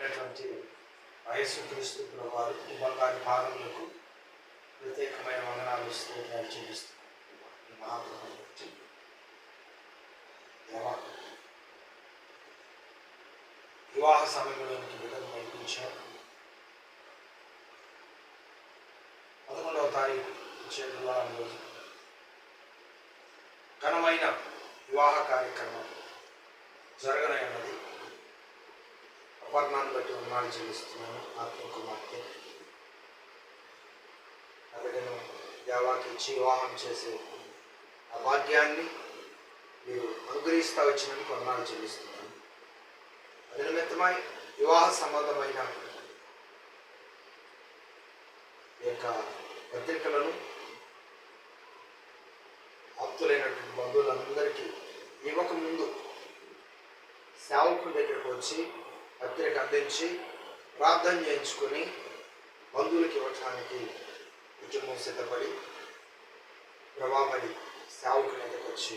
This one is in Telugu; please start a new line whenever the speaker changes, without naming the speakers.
అయినటువంటి వయస్సు క్రీస్తు వారు ఈ భాగములకు ప్రత్యేకమైన వందనాలు స్తోత్రాలు చెల్లిస్తున్నాను మహాప్రభు దేవా, వివాహ సమయంలోనికి బిడ్డను నడిపించారు పదకొండవ తారీఖు వచ్చే గురువారం రోజు ఘనమైన వివాహ కార్యక్రమం జరగనన్నది. అపర్ణాన్ని బట్టి ఉన్నాను చెల్లిస్తున్నాను. ఆత్మకుమార్తె. కుమార్తె దేవాకి ఇచ్చి వివాహం చేసే ఆ భాగ్యాన్ని మీరు అనుగ్రహిస్తా వచ్చినందుకు వందనాలు చెల్లిస్తున్నాను. అది నిమిత్తమై వివాహ సంబంధమైన ఈ యొక్క పత్రికలను ఆప్తులైనటువంటి బంధువులందరికీ ఇవ్వక ముందు సేవకుల దగ్గరకు వచ్చి పత్రిక అందించి ప్రార్థన చేయించుకొని బంధువులకి ఇవ్వటానికి కుటుంబం సిద్ధపడి ప్రభావడి సేవకుని దగ్గరకు వచ్చి